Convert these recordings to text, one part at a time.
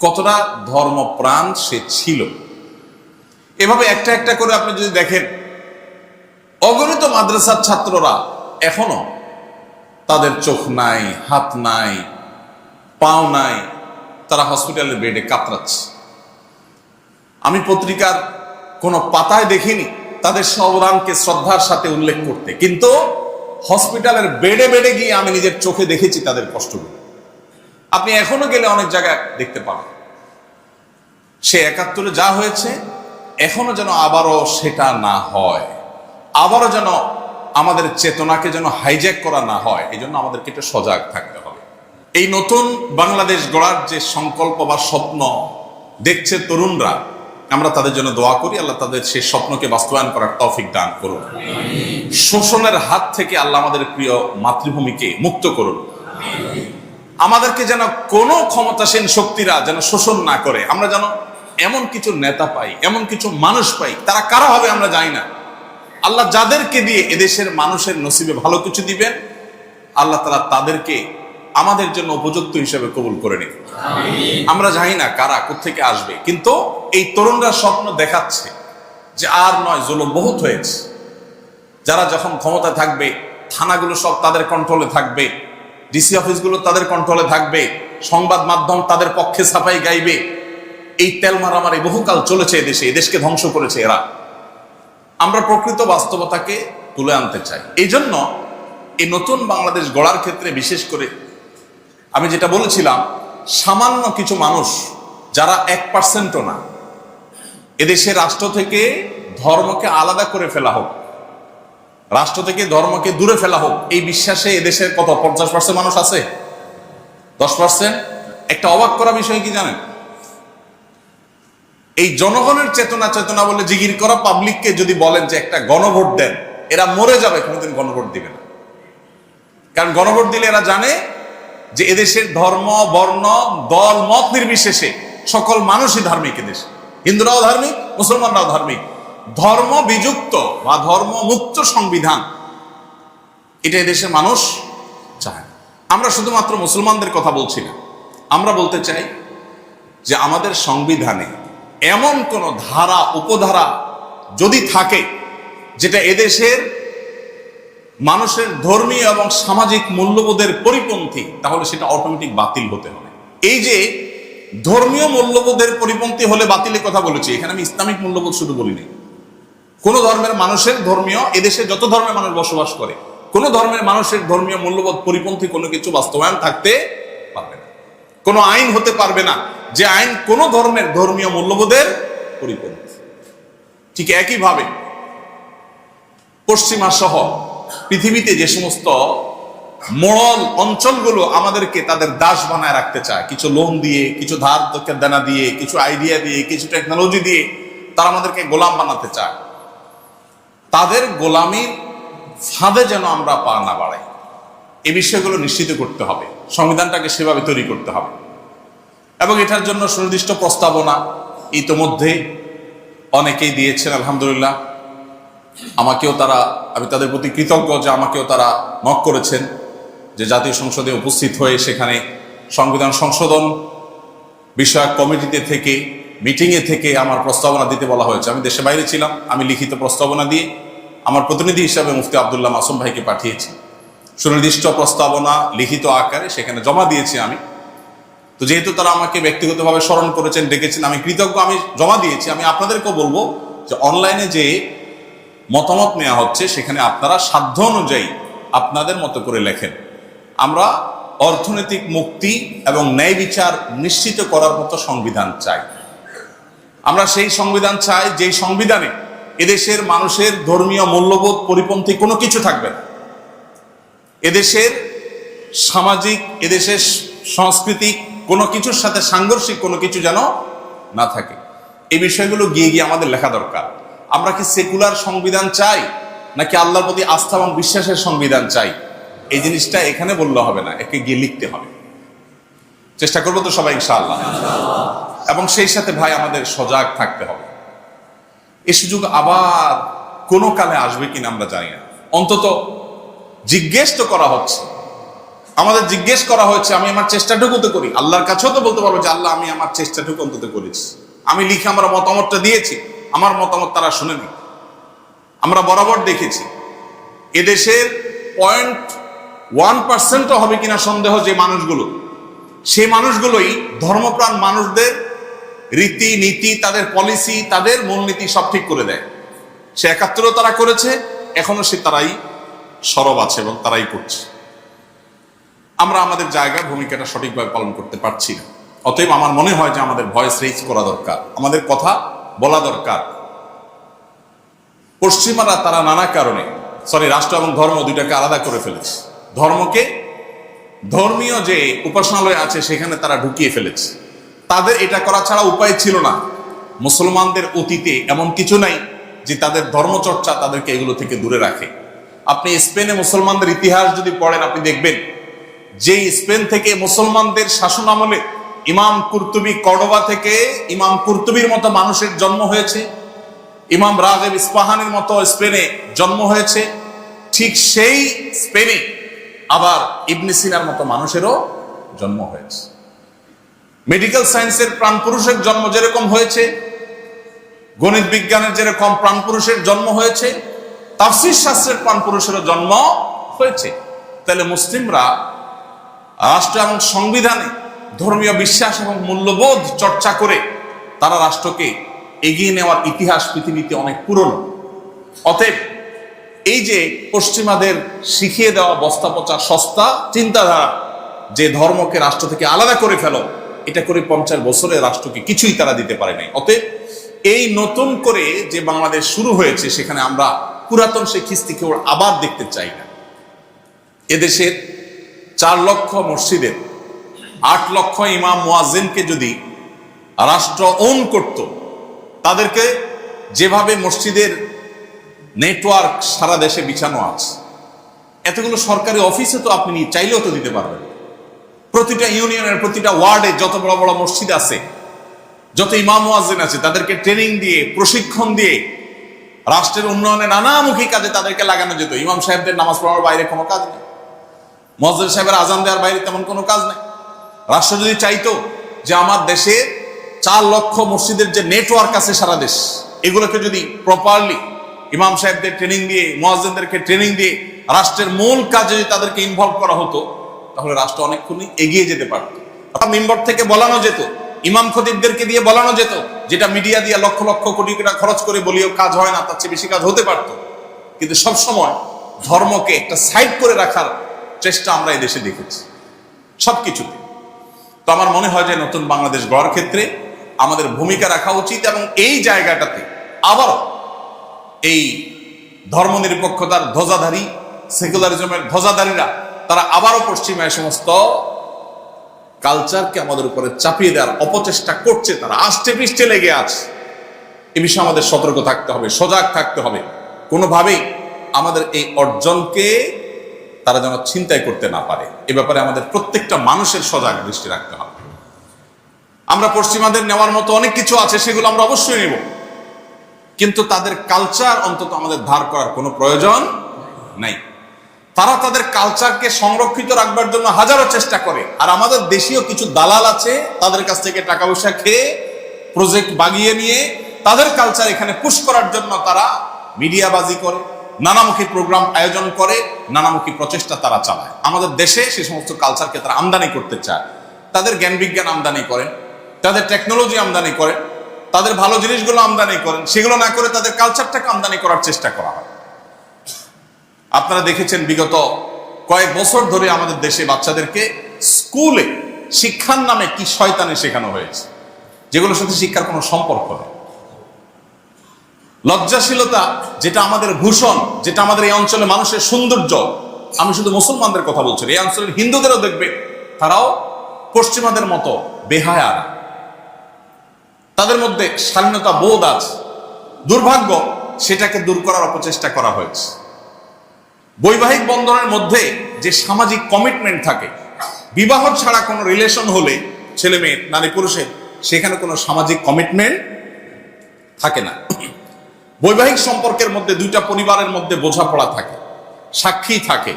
কতটা ধর্মপ্রাণ সে ছিল? এভাবে একটা একটা করে আপনি যদি দেখেন, অগণিত মাদ্রাসার ছাত্ররা এখনও তাদের চোখ নাই, হাত নাই, পাও নাই, তারা হসপিটালের বেডে কাতরাচ্ছে। আমি পত্রিকার কোনো পাতায় দেখিনি তাদের সে অবদানকে শ্রদ্ধার সাথে উল্লেখ করতে, কিন্তু হসপিটালের বেডে বেডে গিয়ে আমি নিজের চোখে দেখেছি তাদের কষ্টগুলো। আপনি এখনও গেলে অনেক জায়গায় দেখতে পাবেন। সে একাত্তরে যা হয়েছে, এখনও যেন আবারও সেটা না হয়। আবারও যেন আমাদের চেতনাকে যেন হাইজ্যাক করা না হয় এই জন্য আমাদেরকে একটু সজাগ থাকতে হবে। এই নতুন বাংলাদেশ গড়ার যে সংকল্প বা স্বপ্ন দেখছে তরুণরা, আমরা তাদের জন্য দোয়া করি, আল্লাহ তাদের সেই স্বপ্নকে বাস্তবায়ন করার তৌফিক দান করুন। শোষণের হাত থেকে আল্লাহ আমাদের প্রিয় মাতৃভূমিকে মুক্ত করুন। আমাদেরকে যেন কোনো ক্ষমতাসীন শক্তিরা যেন শোষণ না করে আমরা যেন এমন কিছু নেতা পাই এমন কিছু মানুষ পাই তারা কারা হবে আমরা জানি না। আল্লাহ যাদেরকে দিয়ে এদেশের মানুষের নসিবে ভালো কিছু দিবেন আল্লাহ তালা তাদেরকে আমাদের জন্য উপযুক্ত হিসেবে কবুল করে নিন। আমরা জানি না কারা কোথেকে আসবে কিন্তু এই তরুণরা স্বপ্ন দেখাচ্ছে যে আর নয় জুলুম বহুত হয়েছে। যারা যখন ক্ষমতা থাকবে থানাগুলো সব তাদের কন্ট্রোলে থাকবে ডিসি অফিসগুলো তাদের কন্ট্রোলে থাকবে, সংবাদ মাধ্যম তাদের পক্ষে সাফাই গাইবে। এই তেল মারামারি বহুকাল চলেছে এদেশে এদেশকে ধ্বংস করেছে এরা। আমরা প্রকৃত বাস্তবতাকে তুলে আনতে চাই। এই জন্য এই নতুন বাংলাদেশ গড়ার ক্ষেত্রে বিশেষ করে আমি যেটা বলেছিলাম, সামান্য কিছু মানুষ যারা এক পার্সেন্টও না, এদেশে রাষ্ট্র থেকে ধর্মকে আলাদা করে ফেলা হোক রাষ্ট্র থেকে ধর্মকে দূরে ফেলা হোক, এই বিশ্বাসে এদেশের কত, পঞ্চাশ পার্সেন্ট মানুষ আছে? দশ পার্সেন্ট একটা অবাক করা বিষয় কি জানেন? এই জনগণের চেতনা চেতনা বলে জিগির করা পাবলিককে যদি বলেন যে একটা গণভোট দেন, এরা মরে যাবে, কোনোদিন গণভোট দিবে না। কারণ গণভোট দিলে এরা জানে যে এদেশের ধর্ম, বর্ণ, দল, মত নির্বিশেষে সকল মানুষই ধার্মিক এদেশে। হিন্দুরাও ধার্মিক, মুসলমানরাও ধার্মিক। ধর্ম বিযুক্ত বা ধর্ম মুক্ত সংবিধান, এটা এদেশের মানুষ চায় আমরা শুধুমাত্র মুসলমানদের কথা বলছি না। আমরা বলতে চাই যে আমাদের সংবিধানে এমন কোন ধারা, উপধারা যদি থাকে, যেটা এদেশের মানুষের ধর্মীয় এবং সামাজিক মূল্যবোধের পরিপন্থী, তাহলে সেটা অটোমেটিক বাতিল হতে হবে। এই যে ধর্মীয় মূল্যবোধের পরিপন্থী হলে বাতিলের কথা বলেছি, এখানে আমি ইসলামিক মূল্যবোধ শুধু বলিনি। কোন ধর্মের মানুষের ধর্মীয় এদেশে যত ধর্মের মানুষ বসবাস করে, কোন ধর্মের মানুষের ধর্মীয় মূল্যবোধ পরিপন্থী কোনো কিছু বাস্তবায়ন থাকতে পারবে না। কোনো আইন হতে পারবে না যে আইন কোন ধর্মের ধর্মীয় মূল্যবোধের পরিপন্থী। ঠিক একইভাবে পশ্চিমা সহ পৃথিবীতে যে সমস্ত মোড়ল অঞ্চলগুলো আমাদেরকে তাদের দাস বানায় রাখতে চায়, কিছু লোন দিয়ে, কিছু ধার দেনা দিয়ে, কিছু আইডিয়া দিয়ে, কিছু টেকনোলজি দিয়ে, তারা আমাদেরকে গোলাম বানাতে চায়। তাদের গোলামির ফাঁদে যেন আমরা পা না বাড়াই। এই বিষয়গুলো নিশ্চিত করতে হবে। সংবিধানটাকে সেভাবে তৈরি করতে হবে। এবং এটার জন্য সুনির্দিষ্ট প্রস্তাবনা ইতোমধ্যে অনেকেই দিয়েছেন, আলহামদুলিল্লাহ। আমাকেও তারা, আমি তাদের প্রতি কৃতজ্ঞ যে আমাকেও তারা নক করেছেন যে জাতীয় সংসদে উপস্থিত হয়ে সেখানে সংবিধান সংশোধন বিষয়ক কমিটিতে থেকে মিটিংয়ে থেকে আমার প্রস্তাবনা দিতে বলা হয়েছে। আমি দেশে বাইরে ছিলাম, আমি লিখিত প্রস্তাবনা দিয়ে আমার প্রতিনিধি হিসাবে মুফতি আবদুল্লাহ মাসুম ভাইকে পাঠিয়েছি। সুনির্দিষ্ট প্রস্তাবনা, লিখিত আকারে সেখানে জমা দিয়েছি আমি। তো যেহেতু তারা আমাকে ব্যক্তিগতভাবে স্মরণ করেছেন, ডেকেছেন, আমি কৃতজ্ঞ, আমি জমা দিয়েছি। আমি আপনাদেরকেও বলব যে অনলাইনে যে মতামত নেওয়া হচ্ছে, সেখানে আপনারা সাধ্য অনুযায়ী আপনাদের মতো করে লেখেন। আমরা অর্থনৈতিক মুক্তি এবং ন্যায় বিচার নিশ্চিত করার মতো সংবিধান চাই। আমরা সেই সংবিধান চাই, যেই সংবিধানে এদেশের মানুষের ধর্মীয় মূল্যবোধ, পরিপন্থী কোনো কিছু থাকবে না। এদেশের সামাজিক, এদেশের সাংস্কৃতিক কোনো কিছুর সাথে সাংঘর্ষিক কোনো কিছু যেন না থাকে। এই বিষয়গুলো গিয়ে গিয়ে আমাদের লেখা দরকার। আমরা কি সেকুলার সংবিধান চাই, নাকি আল্লাহর প্রতি আস্থা এবং বিশ্বাসের সংবিধান চাই? এই জিনিসটা এখানে বললে হবে না, একে গিয়ে লিখতে হবে। চেষ্টা করব তো সবাই, ইনশাআল্লাহ। এবং সেই সাথে ভাই আমাদের সজাগ থাকতে হবে। এ সুযোগ আবার কোনো কালে আসবে কিনা আমরা জানি না। অন্তত জিজ্ঞেস তো করা হচ্ছে। আমাদের জিজ্ঞেস করা হয়েছে, আমি আমার চেষ্টাটুকু তো করি। আল্লাহর কাছেও তো বলতে পারব যে, আল্লাহ, আমি আমার চেষ্টাটুকু অন্তত করেছি আমি লিখে আমার মতামতটা দিয়েছি। আমার মতামত তারা শুনেনি। আমরা বরাবর দেখেছি। এদেশের পয়েন্ট ওয়ান পার্সেন্টও হবে কিনা সন্দেহ যে মানুষগুলো। সেই মানুষগুলোই ধর্মপ্রাণ মানুষদের রীতি নীতি তাদের পলিসি তাদের মূলনীতি সব ঠিক করে দেয়। সে একাত্তরও তারা করেছে, এখনও সে তারাই সরব আছে এবং তারাই করছে। আমরা আমাদের জায়গায় ভূমিকাটা সঠিকভাবে পালন করতে পারছি না। অতএব আমার মনে হয় যে আমাদের ভয়েস রেজ করা দরকার, আমাদের কথা বলা দরকার। পশ্চিমারা তারা নানা কারণে সরি রাষ্ট্র এবং ধর্ম দুইটাকে আলাদা করে ফেলেছে। ধর্মকে, ধর্মীয় যে উপাসনালয় আছে সেখানে তারা ঢুকিয়ে ফেলেছে। তাদের এটা করা ছাড়া উপায় ছিল না। মুসলমানদের অতীতে এমন কিছু নাই যে তাদের ধর্মচর্চা তাদেরকে এগুলো থেকে দূরে রাখে। আপনি স্পেনে মুসলমানদের ইতিহাস যদি পড়েন, আপনি দেখবেন যে স্পেন থেকে মুসলমানদের শাসন আমলে ইমাম কুর্তুবি কডোবা থেকে ইমাম কুর্তুবির মতো মানুষের জন্ম হয়েছে, ইমাম রাগেব ইস্পাহানের মতো স্পেনে জন্ম হয়েছে, ঠিক সেই স্পেনে আবার ইবনে সিনার মতো মানুষেরও জন্ম হয়েছে। মেডিকেল সায়েন্সের প্রাণপুরুষের জন্ম যেরকম হয়েছে, গণিত বিজ্ঞানের যেরকম প্রাণপুরুষের জন্ম হয়েছে, তাফসির শাস্ত্রের প্রাণপুরুষেরও জন্ম হয়েছে। তাহলে মুসলিমরা রাষ্ট্র এবং সংবিধানে ধর্মীয় বিশ্বাস এবং মূল্যবোধ চর্চা করে তারা রাষ্ট্রকে এগিয়ে নেওয়ার ইতিহাস পৃথিবীতে অনেক পুরনো। অতএব এই যে পশ্চিমাদের শিখিয়ে দেওয়া বস্তা পচা সস্তা চিন্তাধারা, যে ধর্মকে রাষ্ট্র থেকে আলাদা করে ফেলো এটা করে পঞ্চাশ বছরে রাষ্ট্রকে কিছুই তারা দিতে পারে নাই। অতএব এই নতুন করে যে বাংলাদেশ শুরু হয়েছে, সেখানে আমরা পুরাতন সেই খিস্তিকে আবার দেখতে চাই না। এদেশের চার লক্ষ মসজিদের, আট লক্ষ ইমাম মুয়াজ্জিনকে যদি রাষ্ট্র ওন করত, তাদেরকে যেভাবে মসজিদের নেটওয়ার্ক সারা দেশে বিছানো আছে, এতগুলো সরকারি অফিসে তো আপনি চাইলেও তো দিতে পারবেন প্রতিটা ইউনিয়নের প্রতিটা ওয়ার্ডে যত বড় বড় মসজিদ আছে, যত ইমাম মুয়াজ্জিন আছে, তাদেরকে ট্রেনিং দিয়ে, প্রশিক্ষণ দিয়ে রাষ্ট্রের উন্নয়নে নানামুখী কাজে তাদেরকে লাগানো যেত। ইমাম সাহেবদের নামাজ পড়ার বাইরে কোনো কাজ নেই। মসজিদ সাহেবের আজান দেওয়ার বাইরে তেমন কোনো কাজ নেই। রাষ্ট্র যদি চাইতো যে আমার দেশে চার লক্ষ মসজিদের যে নেটওয়ার্ক আছে সারা দেশ, এগুলোকে যদি প্রপারলি ইমাম সাহেবদের ট্রেনিং দিয়ে মহাজনদেরকে ট্রেনিং দিয়ে রাষ্ট্রের মূল কাজে যদি তাদেরকে ইনভলভ করা হতো তাহলে রাষ্ট্র অনেকক্ষণই এগিয়ে যেতে পারত। মেম্বার থেকে বলানো যেত, ইমাম খতিবদেরকে দিয়ে বলানো যেত, যেটা মিডিয়া দিয়ে লক্ষ লক্ষ কোটি টাকা খরচ করে বলিও কাজ হয় না, তার চেয়ে বেশি কাজ হতে পারত। কিন্তু সব সময় ধর্মকে একটা সাইড করে রাখার চেষ্টা আমরা এই দেশে দেখেছি, সবকিছুতে। তো আমার মনে হয় যে নতুন বাংলাদেশ গড়ার ক্ষেত্রে আমাদের ভূমিকা রাখা উচিত এবং এই জায়গাটাতে আবারও এই ধর্মনিরপেক্ষতার ধ্বজাধারী সেকুলারিজমের ধ্বজাধারীরা তারা আবারও পশ্চিমা এই সমস্ত কালচারকে আমাদের উপরে চাপিয়ে দেওয়ার অপচেষ্টা করছে তারা। আষ্টে পৃষ্ঠে লেগে আছে। এ বিষয়ে আমাদের সতর্ক থাকতে হবে, সজাগ থাকতে হবে। কোনোভাবেই আমাদের এই অর্জনকে তারা যেন চিন্তাই করতে না পারে। এ ব্যাপারে আমাদের প্রত্যেকটা মানুষের সজাগ দৃষ্টি রাখতে হবে। আমরা পশ্চিমাদের নেওয়ার মতো অনেক কিছু আছে, সেগুলো আমরা অবশ্যই নেব। কিন্তু তাদের কালচার অন্তত আমাদের ধার করার কোনো প্রয়োজন নাই। তারা তাদের কালচারকে সংরক্ষিত রাখবার জন্য হাজারো চেষ্টা করে। আর আমাদের দেশীয় কিছু দালাল আছে, তাদের কাছ থেকে টাকা পয়সা খেয়ে প্রজেক্ট বাগিয়ে নিয়ে, তাদের কালচার এখানে পুশ করার জন্য তারা মিডিয়াবাজি করে, নানামুখী প্রোগ্রাম আয়োজন করে, নানামুখী প্রচেষ্টা তারা চালায়। আমাদের দেশে সে সমস্ত কালচারকে তারা আমদানি করতে চায়। তাদের জ্ঞান বিজ্ঞান আমদানি করেন, তাদের টেকনোলজি আমদানি করেন, তাদের ভালো জিনিসগুলো আমদানি করেন, সেগুলো না করে তাদের কালচারটাকে আমদানি করার চেষ্টা করা হয়। আপনারা দেখেছেন বিগত কয়েক বছর ধরে আমাদের দেশে বাচ্চাদেরকে স্কুলে শিক্ষার নামে কি শয়তানে শেখানো হয়েছে, যেগুলোর সাথে শিক্ষার কোনো সম্পর্ক নেই। লজ্জাশীলতা যেটা আমাদের ভূষণ, যেটা আমাদের এই অঞ্চলে মানুষের সৌন্দর্য, আমি শুধু মুসলমানদের কথা বলছি এই অঞ্চলের হিন্দুদেরও দেখবে, তারাও পশ্চিমাদের মতো বেহায়া তাদের মধ্যে স্বাধীনতা বোধ আছে, দুর্ভাগ্য সেটাকে দূর করার অপচেষ্টা করা হয়েছে। বৈবাহিক বন্ধনের মধ্যে যে সামাজিক কমিটমেন্ট থাকে, বিবাহ ছাড়া কোনো রিলেশন হলে ছেলে মেয়ে, নারী পুরুষের, সেখানে কোনো সামাজিক কমিটমেন্ট থাকে না। বৈবাহিক সম্পর্কের মধ্যে দুইটা পরিবারের মধ্যে বোঝাপড়া থাকে, সাক্ষী থাকে,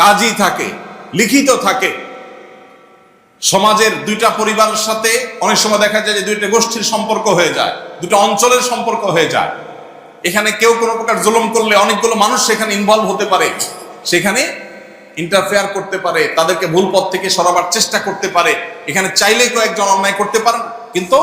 কাজী থাকে, লিখিত থাকে। সমাজের দুইটা পরিবারের সাথে অনেক সময় দেখা যায় যে দুইটা গোষ্ঠীর সম্পর্ক হয়ে যায় দুটো অঞ্চলের সম্পর্ক হয়ে যায়। এখানে কেউ কোনো প্রকার জুলুম করলে অনেকগুলো মানুষ সেখানে ইনভলভ হতে পারে, সেখানে ইন্টারফেয়ার করতে পারে, তাদেরকে ভুল পথ থেকে সরাবার চেষ্টা করতে পারে। এখানে চাইলেই কয়েকজন অন্যায় করতে পারেন, কিন্তু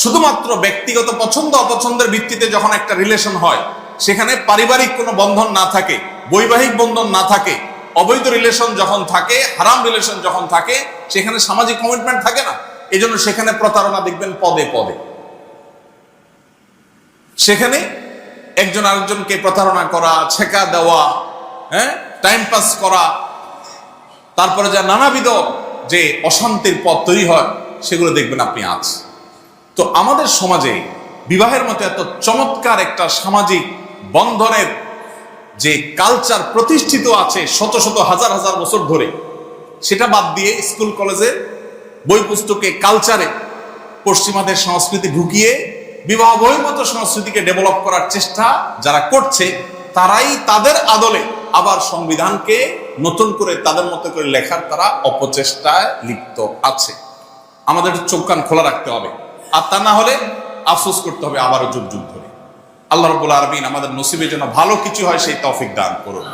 শুধুমাত্র ব্যক্তিগত পছন্দ, অপছন্দের ভিত্তিতে যখন একটা রিলেশন হয়, সেখানে পারিবারিক কোনো বন্ধন না থাকে, বৈবাহিক বন্ধন না থাকে, অবৈধ রিলেশন যখন থাকে, হারাম রিলেশন যখন থাকে, সেখানে সামাজিক কমিটমেন্ট থাকে না। এই জন্য সেখানে প্রতারণা দেখবেন পদে পদে। সেখানে একজন আরেকজনকে প্রতারণা করা, ছেকা দেওয়া হ্যাঁ? টাইম পাস করা, তারপরে যা নানাবিধ যে অশান্তির পথ তৈরি হয়, সেগুলো দেখবেন আপনি আজ। তো আমাদের সমাজে বিবাহের মতো এত চমৎকার একটা সামাজিক বন্ধনের যে কালচার প্রতিষ্ঠিত আছে শত শত হাজার হাজার বছর ধরে, সেটা বাদ দিয়ে স্কুল, কলেজে বই পুস্তকে কালচারে পশ্চিমাদের সংস্কৃতি ঢুকিয়ে বিবাহ বহির্ভূত সংস্কৃতিকে ডেভেলপ করার চেষ্টা যারা করছে, তারাই তাদের আদলে আবার সংবিধানকে নতুন করে তাদের মতো করে লেখার তারা অপচেষ্টায় লিপ্ত আছে। আমাদের চোখ কান খোলা রাখতে হবে। আর তা না হলে আফসোস করতে হবে আবারও যুগ যুগ ধরে। আল্লাহ রবুল আরবিন আমাদের নসিবের জন্য ভালো কিছু হয় সেই তৌফিক দান করুন।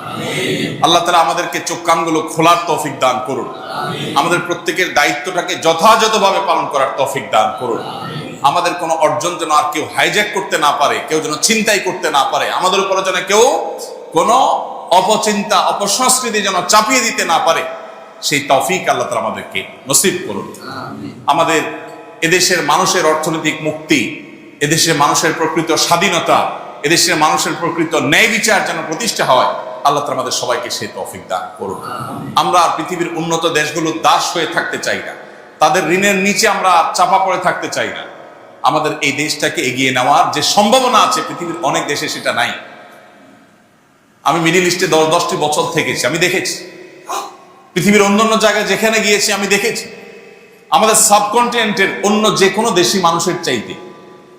আল্লাহ তালা আমাদেরকে চোখ কানগুলো খোলার তৌফিক দান করুন। আমাদের প্রত্যেকের দায়িত্বটাকে যথাযথভাবে পালন করার তৌফিক দান করুন। আমাদের কোনো অর্জন যেন আর কেউ হাইজ্যাক করতে না পারে কেউ যেন চিন্তাই করতে না পারে আমাদের উপরে যেন কেউ কোনো অপচিন্তা অপসংস্কৃতি যেন চাপিয়ে দিতে না পারে সেই তৌফিক আল্লাহ তালা আমাদেরকে নসিব করুন। আমাদের এদেশের মানুষের অর্থনৈতিক মুক্তি এদেশের মানুষের প্রকৃত স্বাধীনতা এদেশের মানুষের প্রকৃত ন্যায় বিচার যেন প্রতিষ্ঠা হয় আল্লাহ তালা আমাদের সবাইকে সেই তফিক দান করুন। আমরা আর পৃথিবীর উন্নত দেশগুলোর দাস হয়ে থাকতে চাই না তাদের ঋণের নিচে আমরা চাপা পড়ে থাকতে চাই না। আমাদের এই দেশটাকে এগিয়ে নেওয়ার যে সম্ভাবনা আছে, পৃথিবীর অনেক দেশে সেটা নাই। আমি মিডিল ইস্টে দশ, দশটি বছর থেকেছি, আমি দেখেছি। পৃথিবীর অন্যান্য জায়গায় যেখানে গিয়েছি, আমি দেখেছি। আমাদের সাবকন্টিনেন্টের অন্য যে কোনো দেশি মানুষের চাইতে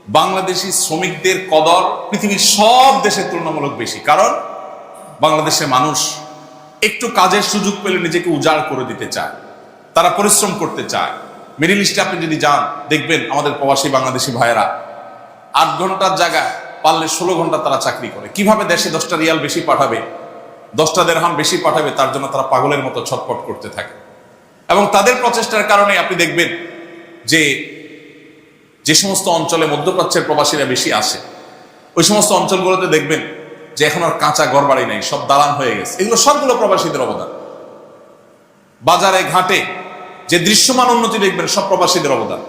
বাংলাদেশি শ্রমিকদের কদর পৃথিবীর সব দেশের তুলনামূলক বেশি। কারণ বাংলাদেশের মানুষ একটু কাজের সুযোগ পেলে নিজেকে উজাড় করে দিতে চায়, তারা পরিশ্রম করতে চায়। মিডিল ইস্টে আপনি যদি যান, দেখবেন আমাদের প্রবাসী বাংলাদেশি ভাইয়েরা আট ঘণ্টার জায়গায় পারলে ষোলো ঘণ্টা তারা চাকরি করে। কীভাবে দেশে দশটা রিয়াল বেশি পাঠাবে, দশটা দেড়হাম বেশি পাঠাবে, তার জন্য তারা পাগলের মতো ছটপট করতে থাকে। এবং তাদের প্রচেষ্টার কারণে আপনি দেখবেন যে যে সমস্ত অঞ্চলে মধ্যপ্রাচ্যের প্রবাসীরা বেশি আসে ওই সমস্ত অঞ্চলগুলোতে দেখবেন যে এখন আর কাঁচা ঘর বাড়ি নেই, সব দালান হয়ে গেছে। এগুলো সবগুলো প্রবাসীদের অবদান। বাজারে, ঘাটে যে দৃশ্যমান উন্নতি দেখবেন, সব প্রবাসীদের অবদান।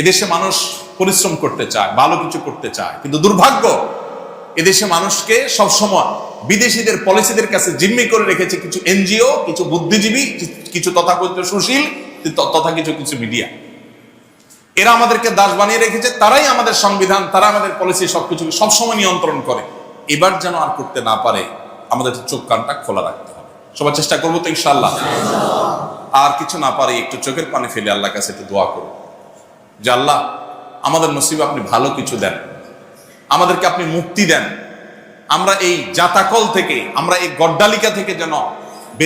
এদেশে মানুষ পরিশ্রম করতে চায়, ভালো কিছু করতে চায়, কিন্তু দুর্ভাগ্য, এদেশে মানুষকে সবসময় বিদেশিদের পলিসিদের কাছে জিম্মি করে রেখেছে কিছু এনজিও, কিছু বুদ্ধিজীবী, কিছু তথাকথিত সুশীল, তথা কিছু কিছু মিডিয়া। এরা আমাদেরকে দাস বানিয়ে রেখেছে, তারাই আমাদের সংবিধান, তারা আমাদের পলিসি সবকিছু সবসময় নিয়ন্ত্রণ করে। এবার যেন আর করতে না পারে, আমাদের চোখ, কানটা খোলা রাখতে হবে। সবার চেষ্টা করব তো ইনশাল্লাহ আর কিছু না পারে একটু চোখের পানি ফেলে আল্লাহ কাছে একটু দোয়া করুন। যে আল্লাহ, আমাদের নসিবে আপনি ভালো কিছু দেন। আমাদেরকে আপনি মুক্তি দেন। আমরা এই জাতাকল থেকে, আমরা এই গড্ডালিকা থেকে যেন